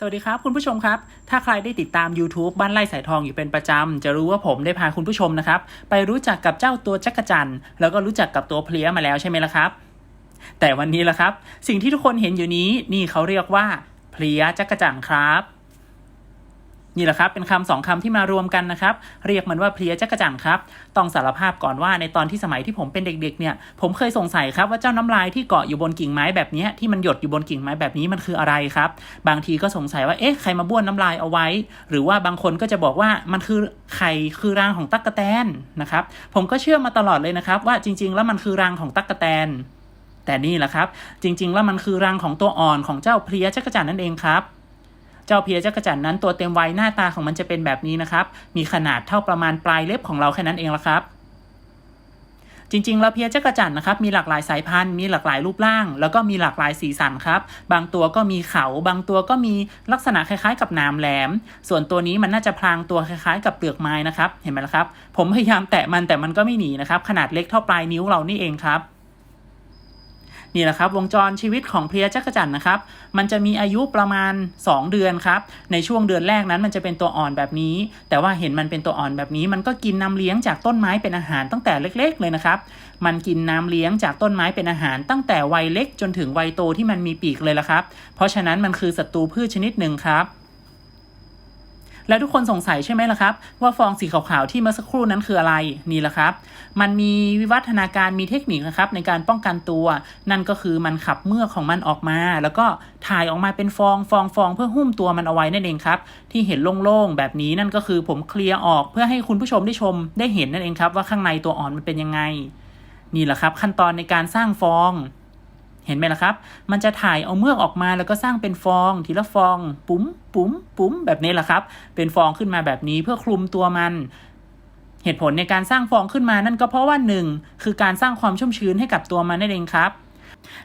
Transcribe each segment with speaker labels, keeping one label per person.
Speaker 1: สวัสดีครับคุณผู้ชมครับ ถ้าใครได้ติดตาม YouTube บ้านไร่สายทองอยู่เป็นประจำ จะรู้ว่าผมได้พาคุณผู้ชมนะครับ ไปรู้จักกับเจ้าตัวจักรจันทร์แล้วก็รู้จักกับตัวเพลี้ยมาแล้วใช่ไหมล่ะครับ แต่วันนี้ล่ะครับ สิ่งที่ทุกคนเห็นอยู่นี้นี่เขาเรียกว่าเพลี้ยจักรจันทร์ครับ นี่แหละครับเป็นคำสองคำที่มารวมกันนะครับ เรียกมันว่าเพลียจักรจันครับ ต้องสารภาพก่อนว่าในตอนที่สมัยที่ผมเป็นเด็กๆเนี่ย ผมเคยสงสัยครับว่าเจ้าน้ำลายที่เกาะอยู่บนกิ่งไม้แบบนี้ที่มันหยดอยู่บนกิ่งไม้แบบนี้มันคืออะไรครับ บางทีก็สงสัยว่าเอ๊ะใครมาบ้วนน้ำลายเอาไว้ หรือว่าบางคนก็จะบอกว่ามันคือไข่คือรังของตั๊กแตนนะครับ ผมก็เชื่อมาตลอดเลยนะครับ ว่าจริง ๆ แล้วมันคือรังของตั๊กแตนแต่นี่แหละครับ จริง ๆ แล้วมันคือรังของตัวอ่อนของเจ้าเพลียจักรจันนั่นเองครับ เจ้าเพียจักรจันนั้นตัวเต็มวัยหน้าตาของมันจะเป็นแบบนี้นะครับ มีขนาดเท่าประมาณปลายเล็บของเราแค่นั้นเองละครับจริงๆ แล้วเพียจักรจันนะครับมีหลากหลายสายพันธุ์มีหลากหลายรูปร่าง แล้วก็มีหลากหลายสีสันครับบางตัวก็มีเขา บางตัวก็มีลักษณะคล้ายๆ กับนามแหลม ส่วนตัวนี้มันน่าจะพลางตัวคล้ายๆ กับเปลือกไม้นะครับเห็นไหมล่ะครับ ผมพยายามแตะมันแต่มันก็ไม่หนีนะครับขนาดเล็กเท่าปลายนิ้วเรานี่เองครับ นี่แหละครับวงจรชีวิตของเพลียจักรจันนะครับ มันจะมีอายุประมาณ 2 เดือนครับในช่วงเดือนแรกนั้นมันจะเป็นตัวอ่อนแบบนี้ แต่ว่าเห็นมันเป็นตัวอ่อนแบบนี้ มันก็กินน้ำเลี้ยงจากต้นไม้เป็นอาหารตั้งแต่เล็ก ๆ เลยนะครับมันกินน้ำเลี้ยงจากต้นไม้เป็นอาหารตั้งแต่วัยเล็กจนถึงวัยโตที่มันมีปีกเลยละครับ เพราะฉะนั้นมันคือศัตรูพืชชนิดหนึ่งครับ แล้วทุกคนสงสัยใช่ไหมล่ะครับ ว่าฟองสีขาวๆที่เมื่อสักครู่นั้นคืออะไรนี่แหละครับ มันมีวิวัฒนาการมีเทคนิคนะครับในการป้องกันตัว นั่นก็คือมันขับเมือกของมันออกมา แล้วก็ถ่ายออกมาเป็นฟองฟองฟองเพื่อหุ้มตัวมันเอาไว้นั่นเองครับ ที่เห็นโล่งๆแบบนี้นั่นก็คือผมเคลียร์ออกเพื่อให้คุณผู้ชมได้ชมได้เห็นนั่นเองครับ ว่าข้างในตัวอ่อนมันเป็นยังไง นี่แหละครับ ขั้นตอนในการสร้างฟอง เห็นไหมล่ะครับ มันจะถ่ายเอาเมือกออกมาแล้วก็สร้างเป็นฟองทีละฟอง ปุ๊มปุ๊มปุ๊มแบบนี้แหละครับ เป็นฟองขึ้นมาแบบนี้เพื่อคลุมตัวมันเหตุผลในการสร้างฟองขึ้นมานั่นก็เพราะว่าหนึ่งคือการสร้างความชุ่มชื้นให้กับตัวมันนั่นเองครับ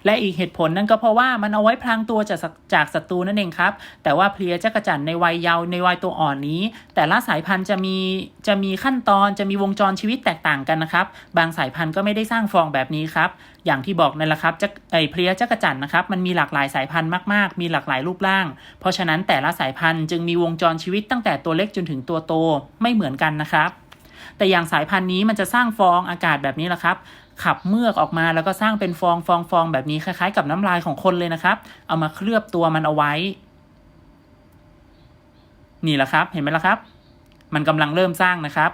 Speaker 1: และอีกเหตุผลนั่นก็เพราะว่ามันเอาไว้พรางตัวจากจากศัตรูนั่นเองครับ แต่ว่าเพลียจักรจันในวัยเยาว์ในวัยตัวอ่อนนี้ แต่ละสายพันธุ์จะมีจะมีขั้นตอนจะมีวงจรชีวิตแตกต่างกันนะครับ บางสายพันธุ์ก็ไม่ได้สร้างฟองแบบนี้ครับ อย่างที่บอกนั่นแหละครับจักไอเพลียจักรจันนะครับมันมีหลากหลายสายพันธุ์มากๆ มีหลากหลายรูปร่าง เพราะฉะนั้นแต่ละสายพันธุ์จึงมีวงจรชีวิตตั้งแต่ตัวเล็กจนถึงตัวโตไม่เหมือนกันนะครับแต่อย่างสายพันธุ์นี้มันจะสร้างฟองอากาศแบบนี้แหละครับ ขับเมือกออกมาแล้วก็สร้างเป็นฟองฟองฟองแบบนี้คล้ายๆ กับน้ำลายของคนเลยนะครับ เอามาเคลือบตัวมันเอาไว้ นี่แหละครับเห็นไหมล่ะครับ มันกำลังเริ่มสร้างนะครับ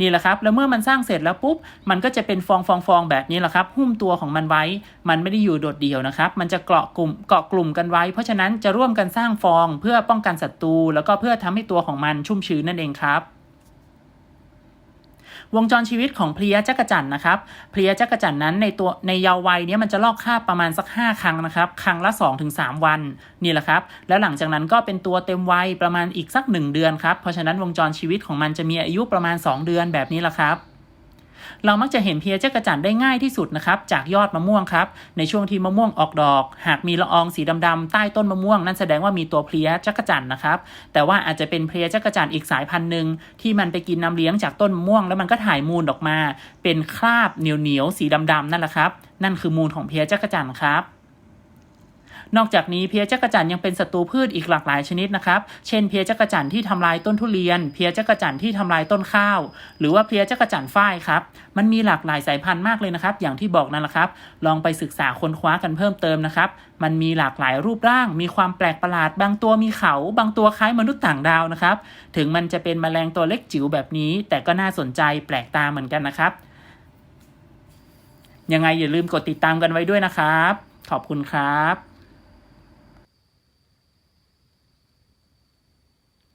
Speaker 1: นี่แหละครับ แล้วเมื่อมันสร้างเสร็จแล้วปุ๊บ มันก็จะเป็นฟองฟองฟองแบบนี้แหละครับ หุ้มตัวของมันไว้ มันไม่ได้อยู่โดดเดี่ยวนะครับ มันจะเกาะกลุ่มเกาะกลุ่มกันไว้ เพราะฉะนั้นจะร่วมกันสร้างฟองเพื่อป้องกันศัตรู แล้วก็เพื่อทำให้ตัวของมันชุ่มชื้นนั่นเองครับ วงจรชีวิตของเพลียจักรจันนะครับเพลียจักรจันนั้นในตัวในเยาว์วัยเนี้ยมันจะลอกคราบประมาณสัก 5 ครั้งนะครับครั้งละ 2-3 วันนี่แหละครับ แล้วหลังจากนั้นก็เป็นตัวเต็มวัยประมาณอีกสัก 1 เดือนครับเพราะฉะนั้นวงจรชีวิตของมันจะมีอายุประมาณ 2 เดือนแบบนี้แหละครับ เรามักจะเห็นเพลียจักรจันได้ง่ายที่สุดนะครับจากยอดมะม่วงครับในช่วงที่มะม่วงออกดอก หากมีละอองสีดำๆใต้ต้นมะม่วงนั่นแสดงว่ามีตัวเพลียจักรจันนะครับแต่ว่าอาจจะเป็นเพลียจักรจันอีกสายพันธุ์หนึ่งที่มันไปกินน้ำเลี้ยงจากต้นมะม่วง แล้วมันก็ถ่ายมูลออกมา เป็นคราบเหนียวๆสีดำๆนั่นแหละครับนั่นคือมูลของเพลียจักรจันครับ นอกจากนี้เพียจักรจันยังเป็นศัตรูพืชอีกหลากหลายชนิดนะครับ เช่นเพียจักรจันที่ทำลายต้นทุเรียน เพียจักรจันที่ทำลายต้นข้าว หรือว่าเพียจักรจันฝ้ายครับ มันมีหลากหลายสายพันธุ์มากเลยนะครับ อย่างที่บอกนั่นแหละครับ ลองไปศึกษาค้นคว้ากันเพิ่มเติมนะครับ มันมีหลากหลายรูปร่าง มีความแปลกประหลาด บางตัวมีเขา บางตัวคล้ายมนุษย์ต่างดาวนะครับ ถึงมันจะเป็นแมลงตัวเล็กจิ๋วแบบนี้ แต่ก็น่าสนใจแปลกตาเหมือนกันนะครับ ยังไงอย่าลืมกดติดตามกันไว้ด้วยนะครับ ขอบคุณครับ